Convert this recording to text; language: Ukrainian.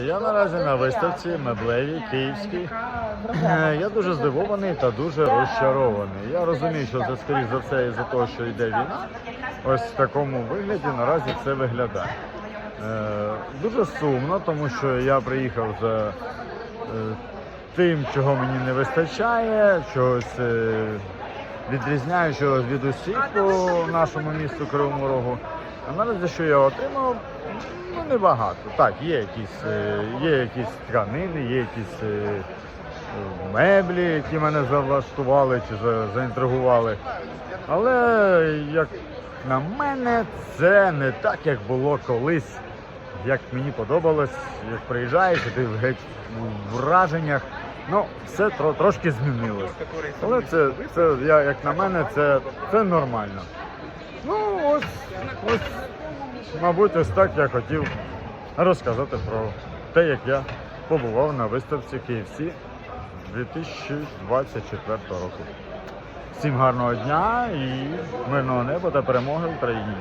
Я наразі на виставці меблевій київській. Е, Я дуже здивований та дуже розчарований. Я розумію, що це скоріш за все із-за того, що йде війна. Ось в такому вигляді наразі це виглядає. Е, Дуже сумно, тому що я приїхав за е, тим, чого мені не вистачає, чогось відрізняючого від усіх по нашому місту Кривому Рогу. А наразі, що я отримав, ну небагато. Так, є якісь, е, є якісь тканини, є якісь е, меблі, які мене завлаштували чи заінтригували. Але як на мене, це не так, як було колись. Як мені подобалось, як приїжджаєш, ти геть у враженнях. Ну, все тро, трошки змінилось. Але це, це як на мене, це, це нормально ось, ось, мабуть, ось так я хотів розказати про те, як я побував на виставці KFC 2024 року. Всім гарного дня і мирного неба та перемоги в Україні.